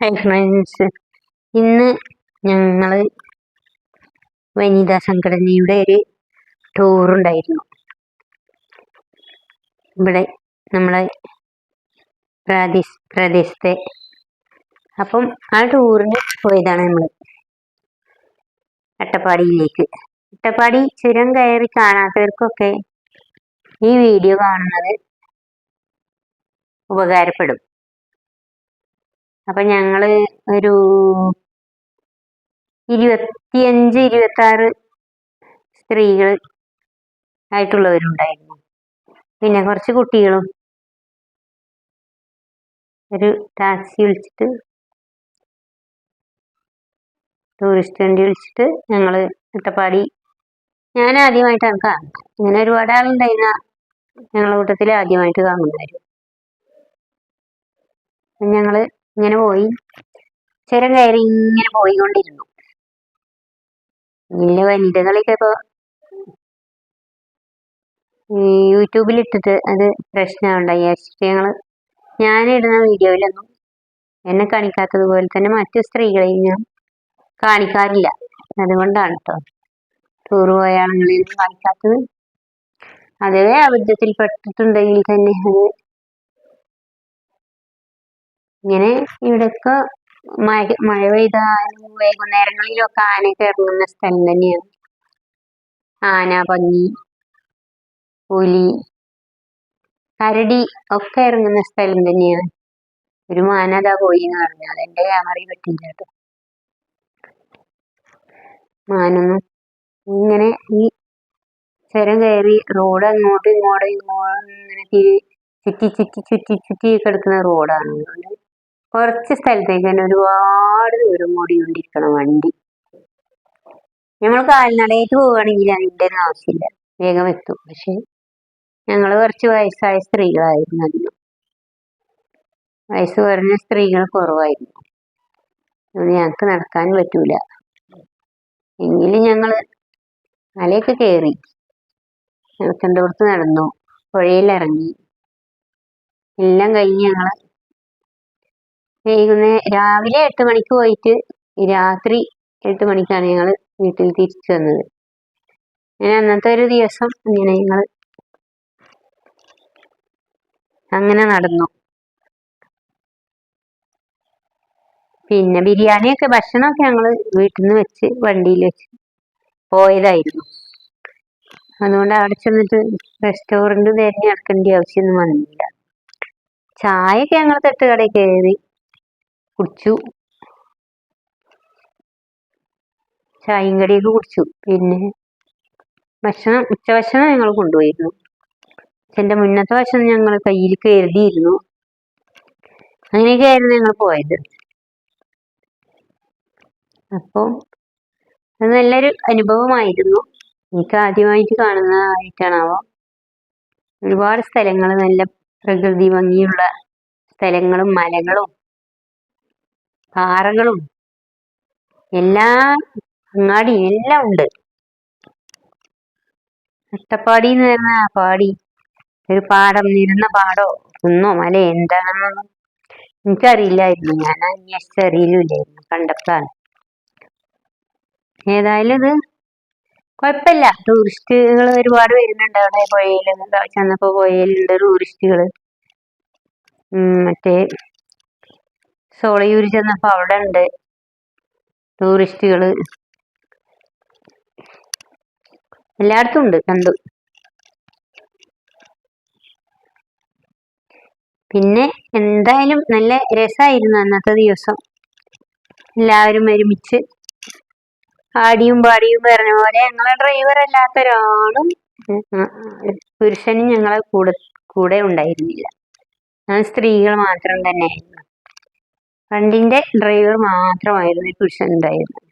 Hi friends ഇന്ന് ഞങ്ങൾ വനിതാ സംഘടനയുടെ ഒരു ടൂറുണ്ടായിരുന്നു ഇവിടെ നമ്മളെ പ്രാദേശ പ്രദേശത്തെ. അപ്പം ആ ടൂറിന് പോയതാണ് നമ്മൾ അട്ടപ്പാടിയിലേക്ക്. അട്ടപ്പാടി ചുരം കയറി കാണാത്തവർക്കൊക്കെ ഈ വീഡിയോ കാണുന്നത് ഉപകാരപ്പെടും. അപ്പൊ ഞങ്ങൾ ഒരു ഇരുപത്തിയഞ്ച് ഇരുപത്തി ആറ് സ്ത്രീകൾ ആയിട്ടുള്ളവരുണ്ടായിരുന്നു. പിന്നെ കുറച്ച് കുട്ടികളും ഒരു ടാക്സി വിളിച്ചിട്ട് ടൂറിസ്റ്റ് വണ്ടി വിളിച്ചിട്ട് ഞങ്ങൾ അട്ടപ്പാടി ഞാൻ ആദ്യമായിട്ടാണ് കാണുന്നത് ഇങ്ങനെ ഒരുപാട് ആളുണ്ടായിരുന്ന ഞങ്ങളുടെ കൂട്ടത്തിൽ ആദ്യമായിട്ട് കാണുന്നതായിരുന്നു. ഞങ്ങൾ ഇങ്ങനെ പോയി. ചുരം കയറി ഇങ്ങനെ പോയിക്കൊണ്ടിരുന്നു. ഇല്ല വനിതകളൊക്കെ യൂട്യൂബിൽ ഇട്ടിട്ട് അത് പ്രശ്നമുണ്ടായി ഞങ്ങൾ ഞാനിടുന്ന വീഡിയോയിലൊന്നും എന്നെ കാണിക്കാത്തതുപോലെ തന്നെ മറ്റു സ്ത്രീകളെയും ഞാൻ കാണിക്കാറില്ല. അതുകൊണ്ടാണ് കേട്ടോ ടൂർ പോയ കാണിക്കാത്തത്. അതേ അബദ്ധത്തിൽ പെട്ടിട്ടുണ്ടെങ്കിൽ തന്നെ അത് ഇങ്ങനെ ഇവിടൊക്കെ മഴ മഴ പെയ്താലും വൈകുന്നേരങ്ങളിലൊക്കെ ആനയൊക്കെ ഇറങ്ങുന്ന സ്ഥലം തന്നെയാണ്. ആന പന്നി പുലി കരടി ഒക്കെ ഇറങ്ങുന്ന സ്ഥലം തന്നെയാണ്. ഒരു മാന അതാ പോയി എന്ന് പറഞ്ഞു. അതെന്റെ ക്യാമറയിൽ പറ്റില്ല കേട്ടോ. മാനൊന്നും ഇങ്ങനെ ഈ ചുരം കയറി റോഡ് അങ്ങോട്ടും ഇങ്ങോട്ടും ഇങ്ങോട്ടും ഇങ്ങനെ ചുറ്റി ചുറ്റി ചുറ്റി ചുറ്റി കിടക്കുന്ന റോഡാണ്. കുറച്ച് സ്ഥലത്തേക്ക് തന്നെ ഒരുപാട് ദൂരം ഓടിക്കൊണ്ടിരിക്കണം വണ്ടി. ഞങ്ങൾ കാൽനടയായിട്ട് പോവുകയാണെങ്കിൽ അതിന്റെ ഒന്നും ആവശ്യമില്ല. വേഗം എത്തും. പക്ഷെ ഞങ്ങൾ കുറച്ച് വയസ്സായ സ്ത്രീകളായിരുന്നു അതിന് വയസ്സ് കുറഞ്ഞ സ്ത്രീകൾ കുറവായിരുന്നു. അതുകൊണ്ട് ഞങ്ങൾക്ക് നടക്കാൻ പറ്റൂല. എങ്കിലും ഞങ്ങൾ മലയൊക്കെ കയറി. നടക്കേണ്ടടുത്ത് നടന്നു. പുഴയിലിറങ്ങി എല്ലാം കഴിഞ്ഞ് ഞങ്ങൾ വൈകുന്നേരം രാവിലെ എട്ട് മണിക്ക് പോയിട്ട് രാത്രി എട്ട് മണിക്കാണ് ഞങ്ങൾ വീട്ടിൽ തിരിച്ചു വന്നത്. അങ്ങനെ അന്നത്തെ ഒരു ദിവസം ഇങ്ങനെ ഞങ്ങൾ അങ്ങനെ നടന്നു. പിന്നെ ബിരിയാണിയൊക്കെ ഭക്ഷണമൊക്കെ ഞങ്ങൾ വീട്ടിൽ നിന്ന് വെച്ച് വണ്ടിയിൽ വെച്ച് പോയതായിരുന്നു. അതുകൊണ്ട് അവിടെ ചെന്നിട്ട് റെസ്റ്റോറന്റ് തിരഞ്ഞെടുക്കേണ്ട ആവശ്യമൊന്നും വന്നില്ല. ചായയൊക്കെ ഞങ്ങൾ തട്ടുകടയിൽ കയറി കുടിച്ചു. ചായയും കടിയൊക്കെ കുടിച്ചു. പിന്നെ ഭക്ഷണം ഉച്ചഭക്ഷണം ഞങ്ങൾ കൊണ്ടുപോയിരുന്നു. എന്റെ മുന്നത്തെ ഭക്ഷണം ഞങ്ങൾ കയ്യിൽ കരുതിയിരുന്നു. അങ്ങനെയൊക്കെയായിരുന്നു ഞങ്ങൾ പോയത്. അപ്പോൾ അത് നല്ലൊരു അനുഭവമായിരുന്നു. എനിക്ക് ആദ്യമായിട്ട് കാണുന്നതായിട്ടാണാവോ. ഒരുപാട് സ്ഥലങ്ങൾ നല്ല പ്രകൃതി ഭംഗിയുള്ള സ്ഥലങ്ങളും മലകളും പാറകളും എല്ലാ അങ്ങാടി എല്ലാം ഉണ്ട്. അട്ടപ്പാടി എന്ന് പറഞ്ഞ ആ പാടി ഒരു പാടം നിരുന്ന പാടോ കുന്നോ മല എന്താണെന്നൊന്നും എനിക്കറിയില്ലായിരുന്നു ഞാൻ അന്വേഷിച്ചറിയില്ലായിരുന്നു കണ്ടപ്പോഴാണ്. ഏതായാലും ഇത് കുഴപ്പമില്ല. ടൂറിസ്റ്റുകൾ ഒരുപാട് വരുന്നുണ്ട് അവിടെ പുഴയിൽ ചെന്നപ്പോൾ പുഴയിലുണ്ട് ടൂറിസ്റ്റുകൾ. മറ്റേ സോളയൂർ ചെന്നപ്പോൾ അവിടെ ഉണ്ട് ടൂറിസ്റ്റുകൾ എല്ലായിടത്തും ഉണ്ട് കണ്ടു. പിന്നെ എന്തായാലും നല്ല രസമായിരുന്നു അന്നത്തെ ദിവസം. എല്ലാവരും ഒരുമിച്ച് ആടിയും പാടിയും പറഞ്ഞ പോലെ ഞങ്ങളെ ഡ്രൈവർ അല്ലാത്ത ഒരാളും പുരുഷനും ഞങ്ങളെ കൂടെ കൂടെ ഉണ്ടായിരുന്നില്ല. സ്ത്രീകൾ മാത്രം തന്നെയായിരുന്നു വണ്ടിന്റെ ഡ്രൈവർ മാത്രമായിരുന്നു പുരുഷൻ ഉണ്ടായിരുന്നത്.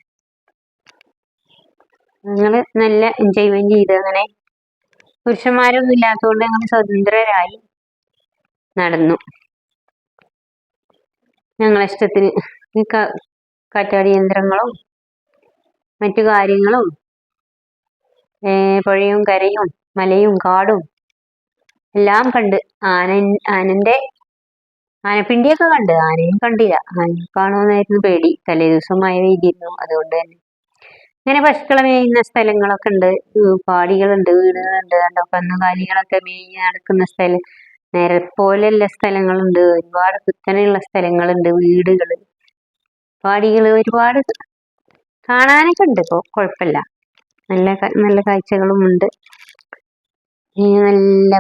നല്ല എൻജോയ്മെന്റ് ചെയ്ത് അങ്ങനെ പുരുഷന്മാരൊന്നും ഇല്ലാത്തതുകൊണ്ട് ഞങ്ങൾ സ്വതന്ത്രരായി നടന്നു. ഞങ്ങളിഷ്ടത്തിന് കാറ്റാടി യന്ത്രങ്ങളും മറ്റു കാര്യങ്ങളും പുഴയും കരയും മലയും കാടും എല്ലാം കണ്ട് ആന ആനന്റെ ആനപ്പിണ്ടിയൊക്കെ കണ്ട്. ആനയും കണ്ടില്ല. ആനയെ കാണുമെന്നായിരുന്നു പേടി. തലേ ദിവസം മഴ പെയ്തിരുന്നു. അതുകൊണ്ട് തന്നെ. ഇങ്ങനെ പശുക്കളെ മേയുന്ന സ്ഥലങ്ങളൊക്കെ ഉണ്ട്. പാടികളുണ്ട് വീടുകളുണ്ട്. കണ്ടോ? കന്നുകാലികളൊക്കെ മേഞ്ഞ് നടക്കുന്ന സ്ഥലം. നിരപ്പോലെയുള്ള സ്ഥലങ്ങളുണ്ട്. ഒരുപാട് കുത്തനെയുള്ള സ്ഥലങ്ങളുണ്ട്. വീടുകൾ പാടികൾ ഒരുപാട് കാണാനൊക്കെ ഉണ്ട് ഇപ്പോൾ കുഴപ്പമില്ല. നല്ല നല്ല കാഴ്ചകളും ഉണ്ട് നല്ല